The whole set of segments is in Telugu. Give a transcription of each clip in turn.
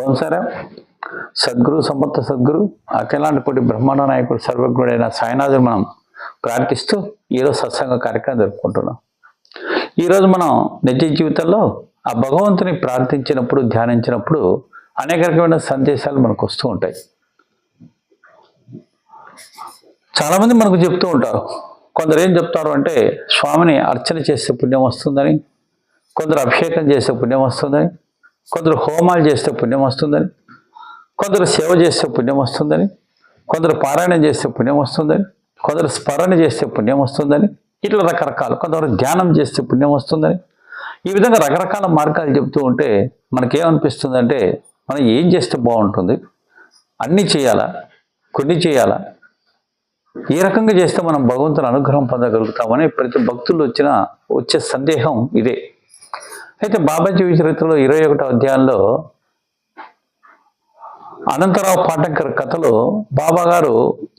ఓం సారా. సద్గురు సమర్థ సద్గురు అఖిలాంటిపూటి బ్రహ్మాండ నాయకుడు సర్వజ్ఞుడైన సాయినాథుడు మనం ప్రార్థిస్తూ ఈరోజు సత్సంగ కార్యక్రమం జరుపుకుంటున్నాం. ఈరోజు మనం నిజ జీవితంలో ఆ భగవంతుని ప్రార్థించినప్పుడు ధ్యానించినప్పుడు అనేక రకమైన సందేశాలు మనకు వస్తూ ఉంటాయి. చాలామంది మనకు చెప్తూ ఉంటారు. కొందరు ఏం చెప్తారు అంటే స్వామిని అర్చన చేసే పుణ్యం వస్తుందని కొందరు అభిషేకం చేసే పుణ్యం వస్తుందని కొందరు హోమాలు చేస్తే పుణ్యం వస్తుందని కొందరు సేవ చేస్తే పుణ్యం వస్తుందని కొందరు పారాయణం చేస్తే పుణ్యం వస్తుందని కొందరు స్మరణ చేస్తే పుణ్యం వస్తుందని ఇట్లా రకరకాలు కొందరు ధ్యానం చేస్తే పుణ్యం వస్తుందని. ఈ విధంగా రకరకాల మార్గాలు చెబుతూ ఉంటే మనకేమనిపిస్తుందంటే మనం ఏం చేస్తే బాగుంటుంది? అన్నీ చేయాలా? కొన్ని చేయాలా? ఏ రకంగా చేస్తే మనం భగవంతుని అనుగ్రహం పొందగలుగుతామని ప్రతి భక్తులు వచ్చిన వచ్చే సందేహం ఇదే. అయితే బాబాజీ చరిత్రలో ఇరవై ఒకటో అధ్యాయంలో అనంతరావు పాటంకర్ కథలో బాబా గారు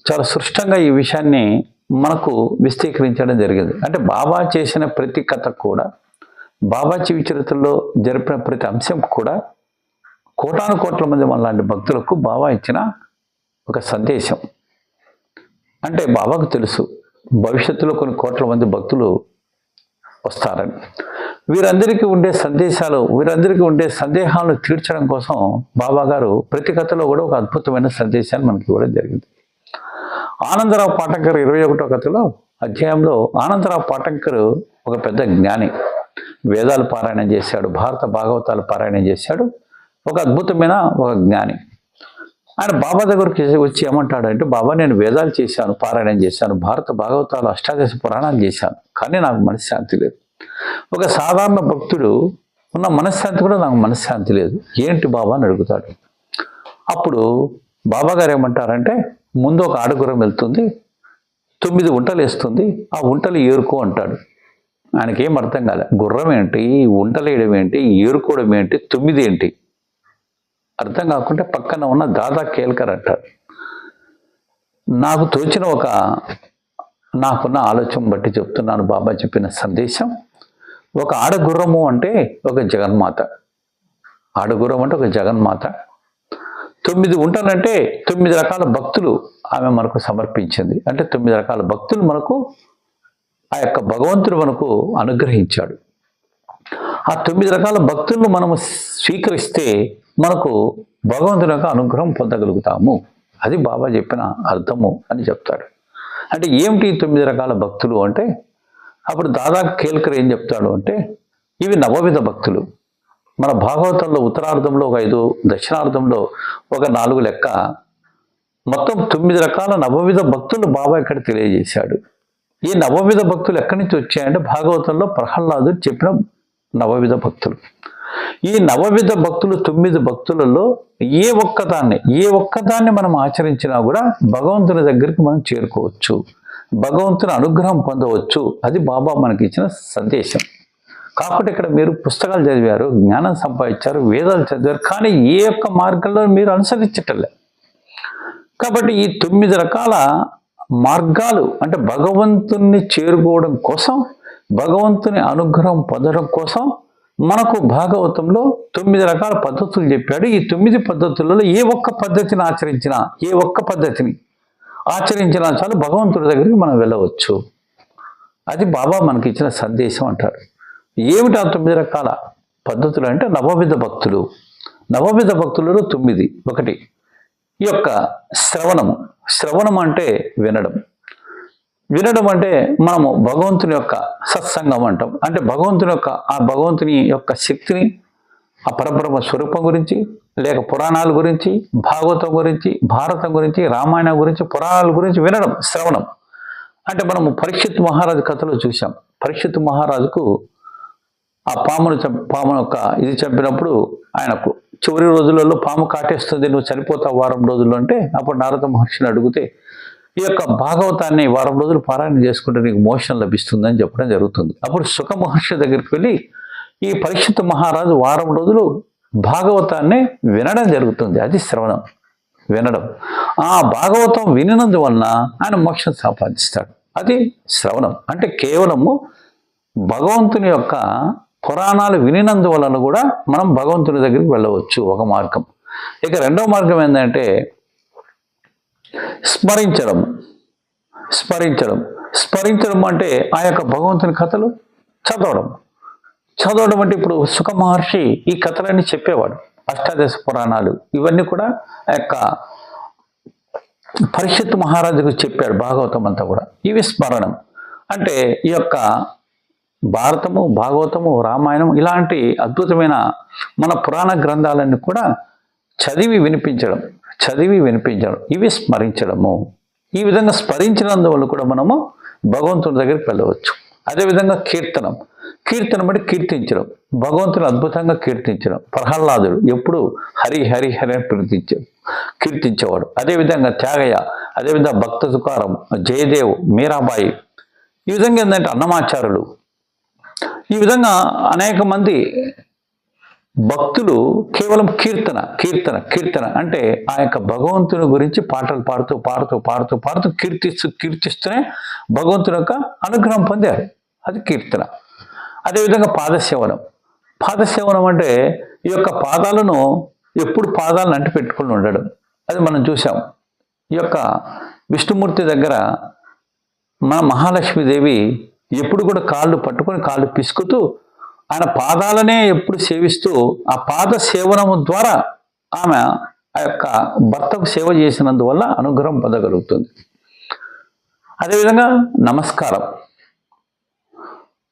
చాలా సృష్టంగా ఈ విషయాన్ని మనకు విస్తీకరించడం జరిగింది. అంటే బాబా చేసిన ప్రతి కథ కూడా బాబా జీవి చరిత్రలో జరిపిన ప్రతి అంశం కూడా కోటాను కోట్ల మంది మనలాంటి భక్తులకు బాబా ఇచ్చిన ఒక సందేశం. అంటే బాబాకు తెలుసు భవిష్యత్తులో కొన్ని కోట్ల మంది భక్తులు వస్తారని. వీరందరికీ ఉండే సందేశాలు వీరందరికీ ఉండే సందేహాలను తీర్చడం కోసం బాబా గారు ప్రతి కథలో కూడా ఒక అద్భుతమైన సందేశాన్ని మనకి ఇవ్వడం జరిగింది. ఆనందరావు పాటంకర్ ఇరవై ఒకటో కథలో అధ్యాయంలో ఆనందరావు పాటంకర్ ఒక పెద్ద జ్ఞాని. వేదాలు పారాయణం చేశాడు భారత భాగవతాలు పారాయణం చేశాడు. ఒక అద్భుతమైన ఒక జ్ఞాని. ఆయన బాబా దగ్గరికి వచ్చి ఏమంటాడు అంటే బాబా నేను వేదాలు చేశాను పారాయణం చేశాను భారత భాగవతాలు అష్టాదశ పురాణాలు చేశాను కానీ నాకు మనశ్శాంతి లేదు. ఒక సాధారణ భక్తుడు ఉన్న మనశ్శాంతి కూడా నాకు మనశ్శాంతి లేదు. ఏంటి బాబా అని అడుగుతాడు. అప్పుడు బాబా గారు ఏమంటారంటే ముందు ఒక ఆడుగురం వెళ్తుంది తొమ్మిది ఉంటలు వేస్తుంది ఆ ఉంటలు ఏరుకో అంటాడు. ఆయనకేం అర్థం కాలే. గుర్రం ఏంటి ఉంటలు వేయడం ఏంటి ఏరుకోవడం ఏంటి తొమ్మిది ఏంటి? అర్థం కాకుండా పక్కన ఉన్న దాదా కేల్కర్ అంటారు. నాకు తోచిన ఒక నాకున్న ఆలోచన బట్టి చెప్తున్నాను బాబా చెప్పిన సందేశం. ఒక ఆడగుర్రము అంటే ఒక జగన్మాత. ఆడగుర్రం అంటే ఒక జగన్మాత. తొమ్మిది ఉంటానంటే తొమ్మిది రకాల భక్తులు ఆమె మనకు సమర్పించింది. అంటే తొమ్మిది రకాల భక్తులు మనకు ఆ యొక్క భగవంతుడు మనకు అనుగ్రహించాడు. ఆ తొమ్మిది రకాల భక్తులను మనము స్వీకరిస్తే మనకు భగవంతుని యొక్క అనుగ్రహం పొందగలుగుతాము. అది బాబా చెప్పిన అర్థము అని చెప్తాడు. అంటే ఏమిటి తొమ్మిది రకాల భక్తులు అంటే అప్పుడు దాదా కేల్కర్ ఏం చెప్తాడు అంటే ఇవి నవవిధ భక్తులు. మన భాగవతంలో ఉత్తరార్థంలో ఒక ఐదు దక్షిణార్థంలో ఒక నాలుగు లెక్క. మొత్తం తొమ్మిది రకాల నవవిధ భక్తులు బాబా ఇక్కడ తెలియజేశాడు. ఈ నవవిధ భక్తులు ఎక్కడి నుంచి వచ్చాయంటే భాగవతంలో ప్రహ్లాదుడు చెప్పిన నవవిధ భక్తులు. ఈ నవవిధ భక్తులు తొమ్మిది భక్తులలో ఏ ఒక్కదాన్ని ఏ ఒక్కదాన్ని మనం ఆచరించినా కూడా భగవంతుని దగ్గరికి మనం చేరుకోవచ్చు. భగవంతుని అనుగ్రహం పొందవచ్చు. అది బాబా మనకి ఇచ్చిన సందేశం. కాబట్టి ఇక్కడ మీరు పుస్తకాలు చదివారు జ్ఞానం సంపాదించారు వేదాలు చదివారు కానీ ఏ ఒక్క మార్గంలో మీరు అనుసరించటలే. కాబట్టి ఈ తొమ్మిది రకాల మార్గాలు అంటే భగవంతుణ్ణి చేరుకోవడం కోసం భగవంతుని అనుగ్రహం పొందడం కోసం మనకు భాగవతంలో తొమ్మిది రకాల పద్ధతులు చెప్పాడు. ఈ తొమ్మిది పద్ధతులలో ఏ ఒక్క పద్ధతిని ఆచరించినా ఏ ఒక్క పద్ధతిని ఆచరించినా చాలు భగవంతుడి దగ్గరికి మనం వెళ్ళవచ్చు. అది బాబా మనకి ఇచ్చిన సందేశం అంటారు. ఏమిటి ఆ తొమ్మిది రకాల పద్ధతులు అంటే నవవిధ భక్తులు. నవవిధ భక్తులలో తొమ్మిది. ఒకటి ఈ యొక్క శ్రవణము. శ్రవణం అంటే వినడం. వినడం అంటే మనము భగవంతుని యొక్క సత్సంగం అంటాం. అంటే భగవంతుని యొక్క ఆ భగవంతుని యొక్క శక్తిని ఆ పరబ్రహ్మ స్వరూపం గురించి లేక పురాణాల గురించి భాగవతం గురించి భారతం గురించి రామాయణం గురించి పురాణాల గురించి వినడం శ్రవణం. అంటే మనము పరీక్షిత్ మహారాజు కథలో చూసాం పరీక్షిత్ మహారాజుకు ఆ పామును చంప పామును యొక్క ఇది చంపినప్పుడు ఆయనకు చివరి రోజులలో పాము కాటేస్తుంది నువ్వు చనిపోతావు వారం రోజుల్లో అంటే అప్పుడు నారద మహర్షిని అడిగితే ఈ యొక్క భాగవతాన్ని వారం రోజులు పారాయణ చేసుకుంటే నీకు మోషన్ లభిస్తుందని చెప్పడం జరుగుతుంది. అప్పుడు సుఖ మహర్షి దగ్గరికి వెళ్ళి ఈ పరీక్షిత్ మహారాజు వారం రోజులు భాగవతాన్ని వినడం జరుగుతుంది. అది శ్రవణం. వినడం. ఆ భాగవతం వినినందువలన ఆయన మోక్షం సంపాదిస్తాడు. అది శ్రవణం. అంటే కేవలము భగవంతుని యొక్క పురాణాలు వినినందువలన కూడా మనం భగవంతుని దగ్గరికి వెళ్ళవచ్చు ఒక మార్గం. ఇక రెండవ మార్గం ఏంటంటే స్మరించడం. స్మరించడం. స్మరించడం అంటే ఆ యొక్క భగవంతుని కథలు చదవడం. చదవడం అంటే ఇప్పుడు సుఖ మహర్షి ఈ కథలన్నీ చెప్పేవాడు. అష్టాదశ పురాణాలు ఇవన్నీ కూడా ఆ యొక్క పరిషత్ మహారాజుకు చెప్పాడు భాగవతం అంతా కూడా. ఇవి స్మరణం అంటే ఈ యొక్క భారతము భాగవతము రామాయణం ఇలాంటి అద్భుతమైన మన పురాణ గ్రంథాలన్నీ కూడా చదివి వినిపించడం చదివి వినిపించడం ఇవి స్మరించడము. ఈ విధంగా స్మరించినందువల్ల కూడా మనము భగవంతుని దగ్గరికి వెళ్ళవచ్చు. అదేవిధంగా కీర్తనం. కీర్తన బట్టి కీర్తించడం భగవంతుని అద్భుతంగా కీర్తించడం ప్రహ్లాదుడు ఎప్పుడు హరి హరి హరి అని కీర్తించాడు కీర్తించేవాడు. అదేవిధంగా త్యాగయ్య అదేవిధంగా భక్త తుకారం జయదేవ్ మీరాబాయి ఈ విధంగా ఏంటంటే అన్నమాచారులు. ఈ విధంగా అనేక మంది భక్తులు కేవలం కీర్తన కీర్తన కీర్తన అంటే ఆ యొక్క భగవంతుని గురించి పాటలు పాడుతూ పాడుతూ పాడుతూ పాడుతూ కీర్తిస్తూ కీర్తిస్తూనే భగవంతుని యొక్క అనుగ్రహం పొందారు. అది కీర్తన. అదేవిధంగా పాదసేవనం. పాదసేవనం అంటే ఈ యొక్క పాదాలను ఎప్పుడు పాదాలను అంటి పెట్టుకుని ఉండడం. అది మనం చూసాం ఈ యొక్క విష్ణుమూర్తి దగ్గర మా మహాలక్ష్మీదేవి ఎప్పుడు కూడా కాళ్ళు పట్టుకొని కాళ్ళు పిసుకుతూ ఆయన పాదాలనే ఎప్పుడు సేవిస్తూ ఆ పాద సేవనము ద్వారా ఆమె ఆ యొక్క భర్తకు సేవ చేసినందువల్ల అనుగ్రహం పొందగలుగుతుంది. అదేవిధంగా నమస్కారం.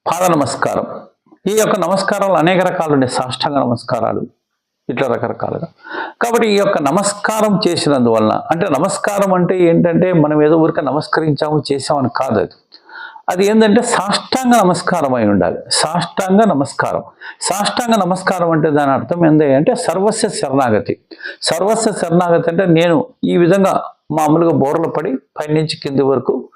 పాద నమస్కారం. ఈ యొక్క నమస్కారాలు అనేక రకాలు ఉన్నాయి సాష్టాంగ నమస్కారాలు ఇట్లా రకరకాలుగా. కాబట్టి ఈ యొక్క నమస్కారం చేసినందువలన అంటే నమస్కారం అంటే ఏంటంటే మనం ఏదో ఊరిక నమస్కరించాము చేసామని కాదు అది. అది ఏంటంటే సాష్టాంగ నమస్కారం అయి ఉండాలి. సాష్టాంగ నమస్కారం. సాష్టాంగ నమస్కారం అంటే దాని అర్థం ఏంది అంటే సర్వస్వ శరణాగతి. సర్వస్వ శరణాగతి అంటే నేను ఈ విధంగా మామూలుగా బోర్లు పడి పైనుంచి కింది వరకు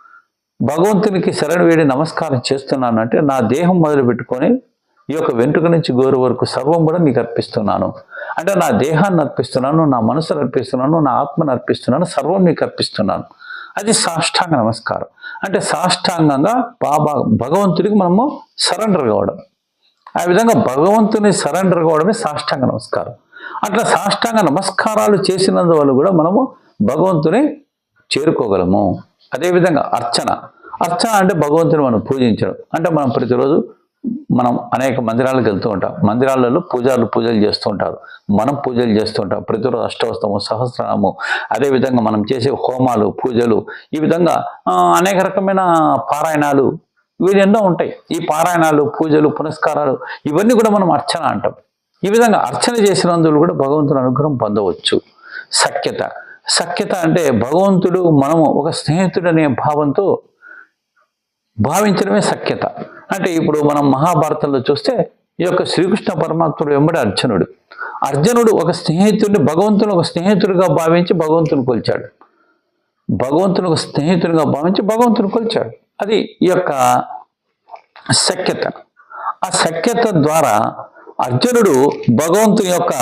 భగవంతునికి శరణు వేడి నమస్కారం చేస్తున్నాను అంటే నా దేహం మొదలు పెట్టుకొని ఈ యొక్క వెంట్రుక నుంచి గోరు వరకు సర్వం కూడా నీకు అర్పిస్తున్నాను. అంటే నా దేహాన్ని అర్పిస్తున్నాను నా మనసును అర్పిస్తున్నాను నా ఆత్మను అర్పిస్తున్నాను సర్వం నీకు అర్పిస్తున్నాను. అది సాష్టాంగ నమస్కారం. అంటే సాష్టాంగంగా బాబా భగవంతుడికి మనము సరెండర్ కావడం. ఆ విధంగా భగవంతుని సరెండర్ కావడమే సాష్టాంగ నమస్కారం. అట్లా సాష్టాంగ నమస్కారాలు చేసినందువల్ల కూడా మనము భగవంతుని చేరుకోగలము. అదేవిధంగా అర్చన. అర్చన అంటే భగవంతుని మనం పూజించడం. అంటే మనం ప్రతిరోజు మనం అనేక మందిరాలకు వెళ్తూ ఉంటాం. మందిరాలలో పూజారులు పూజలు చేస్తూ ఉంటారు. మనం పూజలు చేస్తూ ఉంటాం. ప్రతిరోజు అష్టవస్తము సహస్రనాము అదేవిధంగా మనం చేసే హోమాలు పూజలు ఈ విధంగా అనేక రకమైన పారాయణాలు ఇవి ఎన్నో ఉంటాయి. ఈ పారాయణాలు పూజలు పునస్కారాలు ఇవన్నీ కూడా మనం అర్చన అంటాం. ఈ విధంగా అర్చన చేసినందుకు కూడా భగవంతుని అనుగ్రహం పొందవచ్చు. సఖ్యత. సఖ్యత అంటే భగవంతుడు మనము ఒక స్నేహితుడు అనే భావంతో భావించడమే సఖ్యత. అంటే ఇప్పుడు మనం మహాభారతంలో చూస్తే ఈ యొక్క శ్రీకృష్ణ పరమాత్ముడు వెంబడి అర్జునుడు. అర్జునుడు ఒక స్నేహితుడిని భగవంతుని ఒక స్నేహితుడిగా భావించి భగవంతుని కొలిచాడు. భగవంతుని ఒక స్నేహితుడిగా భావించి భగవంతుని కొలిచాడు. అది ఈ యొక్క సఖ్యత. ఆ సఖ్యత ద్వారా అర్జునుడు భగవంతుని యొక్క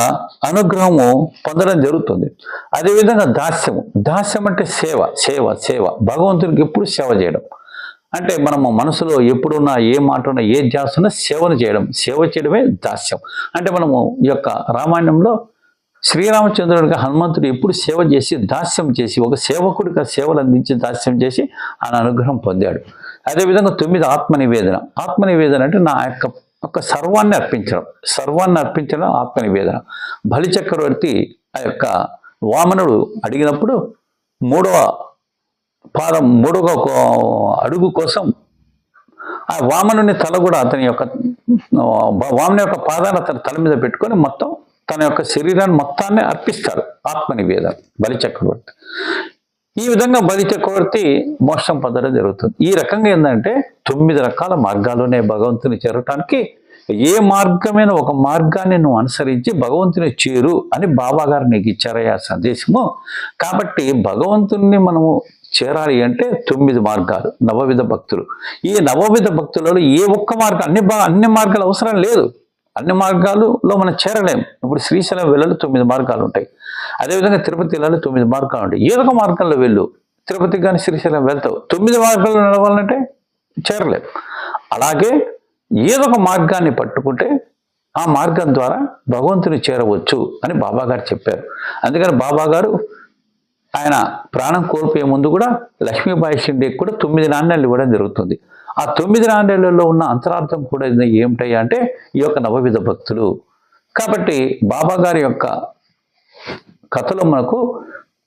అనుగ్రహము పొందడం జరుగుతుంది. అదేవిధంగా దాస్యము. దాస్యం అంటే సేవ సేవ సేవ. భగవంతునికి ఎప్పుడు సేవ చేయడం. అంటే మనము మనసులో ఎప్పుడున్నా ఏ మాట ఉన్నా ఏ ధ్యాస సేవను చేయడం. సేవ చేయడమే దాస్యం. అంటే మనము ఈ యొక్క రామాయణంలో శ్రీరామచంద్రుడికి హనుమంతుడు ఎప్పుడు సేవ చేసి దాస్యం చేసి ఒక సేవకుడిగా సేవలు అందించి దాస్యం చేసి ఆయన అనుగ్రహం పొందాడు. అదేవిధంగా తొమ్మిది ఆత్మ నివేదన ఆత్మ నివేదన అంటే నా యొక్క ఒక సర్వాన్ని అర్పించడం. సర్వాన్ని అర్పించడం ఆత్మ నివేదన బలి చక్రవర్తి ఆ యొక్క వామనుడు అడిగినప్పుడు మూడవ పాదం మూడవ అడుగు కోసం ఆ వామనుని తల కూడా అతని యొక్క వామన యొక్క పాదాన్ని అతని తల మీద పెట్టుకొని మొత్తం తన యొక్క శరీరాన్ని మొత్తాన్ని అర్పిస్తాడు ఆత్మ నివేదన బలి చక్రవర్తి ఈ విధంగా బలిచ కోర్తి మోక్షం పొందడం జరుగుతుంది. ఈ రకంగా ఏంటంటే తొమ్మిది రకాల మార్గాలునే భగవంతుని చేరటానికి ఏ మార్గమైన ఒక మార్గాన్ని నువ్వు అనుసరించి భగవంతుని చేరు అని బాబాగారు నీకు ఇచ్చారయ్యా సందేశము. కాబట్టి భగవంతుణ్ణి మనము చేరాలి అంటే తొమ్మిది మార్గాలు. నవవిధ భక్తులు. ఈ నవవిధ భక్తులలో ఏ ఒక్క మార్గం అన్ని బా అన్ని మార్గాలు అవసరం లేదు. అన్ని మార్గాలులో మనం చేరలేం. ఇప్పుడు శ్రీశైలం వెళ్ళాలి తొమ్మిది మార్గాలు ఉంటాయి. అదేవిధంగా తిరుపతి వెళ్ళాలి తొమ్మిది మార్గాలు ఉంటాయి. ఏదో ఒక మార్గంలో వెళ్ళు. తిరుపతికి కానీ శ్రీశైలం వెళ్తావు. తొమ్మిది మార్గాల్లో నడవాలంటే చేరలేం. అలాగే ఏదో ఒక మార్గాన్ని పట్టుకుంటే ఆ మార్గం ద్వారా భగవంతుని చేరవచ్చు అని బాబాగారు చెప్పారు. అందుకని బాబాగారు ఆయన ప్రాణం కోల్పోయే ముందు కూడా లక్ష్మీబాయి షిండేకి కూడా తొమ్మిది నాణ్యాలు ఇవ్వడం జరుగుతుంది. ఆ తొమ్మిది నాణ్యాలలో ఉన్న అంతరార్థం కూడా ఏమిటయ్యా అంటే ఈ యొక్క నవవిధ భక్తులు. కాబట్టి బాబా గారి యొక్క కథలో మనకు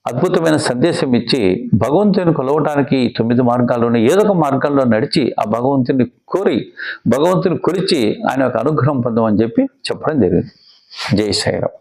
అద్భుతమైన సందేశం ఇచ్చి భగవంతుని కొలవటానికి తొమ్మిది మార్గాల్లోనే ఏదో ఒక మార్గాల్లో నడిచి ఆ భగవంతుని కోరి భగవంతుని కొలిచి ఆయన యొక్క అనుగ్రహం పొందమని చెప్పి చెప్పడం జరిగింది. జై సాయిరామ్.